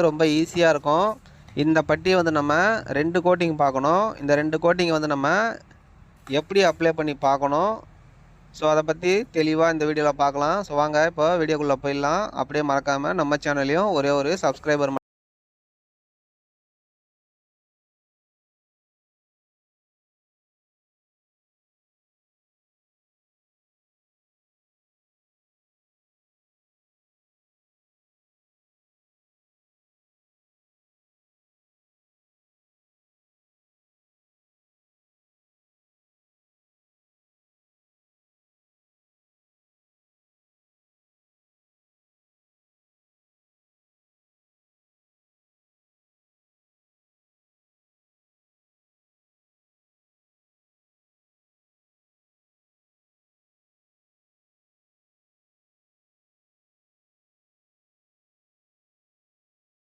ரொம்ப ஈஸியாக இருக்கும். இந்த பட்டியை வந்து நம்ம ரெண்டு கோட்டிங் பார்க்கணும். இந்த ரெண்டு கோட்டிங்கை வந்து நம்ம எப்படி அப்ளை பண்ணி பார்க்கணும். ஸோ அதை பற்றி தெளிவாக இந்த வீடியோவில் பார்க்கலாம். ஸோ வாங்க இப்போ வீடியோக்குள்ளே போயிடலாம். அப்படியே மறக்காமல் நம்ம சேனல்லையும் ஒரே ஒரு சப்ஸ்கிரைபர்